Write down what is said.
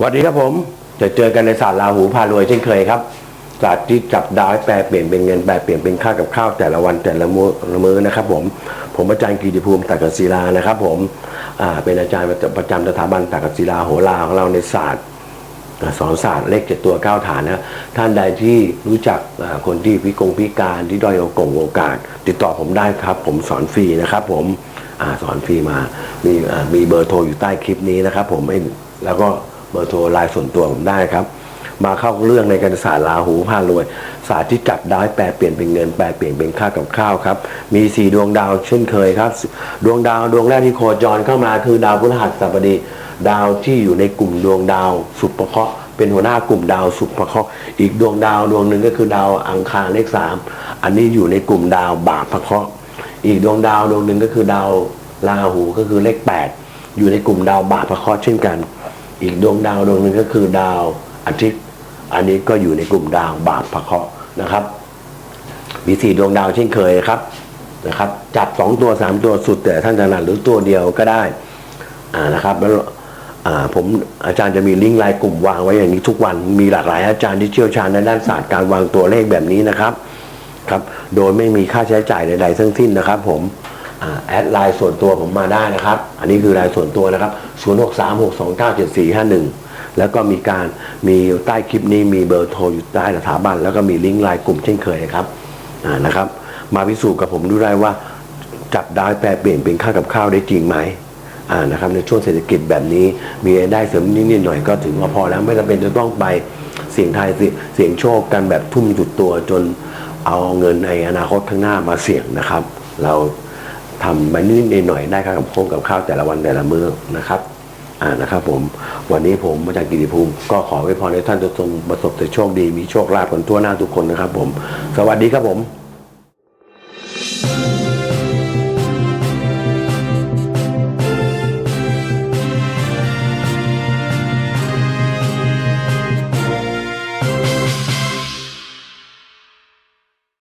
สวัสดีครับผม จะเจอกันในศาสตร์ราหูพารวยเช่นเคยครับศาสตร์ที่จับดาวให้แปลเปลี่ยนเป็นเงินแปลเปลี่ยนเป็นค่ากับข้าวแต่ละวันแต่ละมื้อนะครับ ผม ผมอาจารย์กีติภูมิตักศิลานะครับ ผมเป็นอาจารย์ประจำสถาบันตักศิลาโหราของเราในศาสตร์สอนศาสตร์เลขเจ็ดตัวเก้าฐานนะท่านใดที่รู้จักคนที่พิกงพิการที่ด้อยโอกาสโอกาส ติดต่อผมได้ครับ ผมสอนฟรีนะครับ ผมอสอนฟรีมา มีมีเบอร์โทรอยู่ใต้คลิปนี้นะครับ ผมแล้วก็ เบอร์โทรไลน์ส่วนตัวผมได้ครับ มาเข้าเรื่องในการศาสตร์ราหูพารวย ศาสตร์ที่จับได้แปลเปลี่ยนเป็นเงินแปลเปลี่ยนเป็นค่ากับข้าวครับ มีสี่ดวงดาวเช่นเคยครับ ดวงดาวดวงแรกที่โคจรเข้ามาคือดาวพฤหัสบดี ดาวที่อยู่ในกลุ่มดวงดาวสุภเคราะห์เป็นหัวหน้ากลุ่มดาวสุภเคราะห์อีกดวงดาวดวงหนึ่งก็คือดาวอังคารเลขสามอันนี้อยู่ในกลุ่มดาวบาปเคราะห์อีกดวงดาวดวงหนึ่งก็คือดาวราหูก็คือเลขแปดอยู่ในกลุ่มดาวบาปเคราะห์เช่นกัน อีกดวงดาวดวงหนึ่งก็คือดาวอาทิตย์ อันนี้ก็อยู่ในกลุ่มดาวบาปพระเคราะห์นะครับ มีสี่ดวงดาวเช่นเคยครับนะครับ จับสองตัวสามตัวสุดแต่ท่านถนัดหรือตัวเดียวก็ได้อ่านะครับแล้วผมอาจารย์จะมีลิงก์ไลน์กลุ่มวางไว้อย่างนี้ทุกวันมีหลากหลายอาจารย์ที่เชี่ยวชาญในด้านศาสตร์การวางตัวเลขแบบนี้นะครับครับ โดยไม่มีค่าใช้จ่ายใดๆทั้งสิ้นนะครับ ผม แอดไลน์ส่วนตัวผมมาได้นะครับ อันนี้คือไลน์ส่วนตัวนะครับ 0636297451 แล้วก็มีการมีใต้คลิปนี้มีเบอร์โทรอยู่ใต้สถาบัน แล้วก็มีลิงก์ไลน์กลุ่มเช่นเคยครับนะครับ มาพิสูจน์กับผมดูได้ว่า จับได้แปลเปลี่ยนเป็นค่ากับข้าวได้จริงไหมนะครับในช่วงเศรษฐกิจแบบนี้มีรายได้เสริมนิดๆหน่อยก็ถึงว่าพอแล้วไม่จำเป็นจะต้องไปเสี่ยงทายเสี่ยเสี่ยงโชคกันแบบทุ่มจุดตัวจนเอาเงินในอนาคตข้างหน้ามาเสี่ยงนะครับ เรา ทำมานิดๆหน่อยๆได้ค่ากับโค้งกับข้าวแต่ละวันแต่ละมื้อนะครับอ่านะครับผมวันนี้ผมมาจากกิติภูมิก็ขอไว้พรให้ท่านทุกท่านประสบแต่โชคดีมีโชคลาภกันทั่วหน้าทุกคนนะครับผม สวัสดีครับผม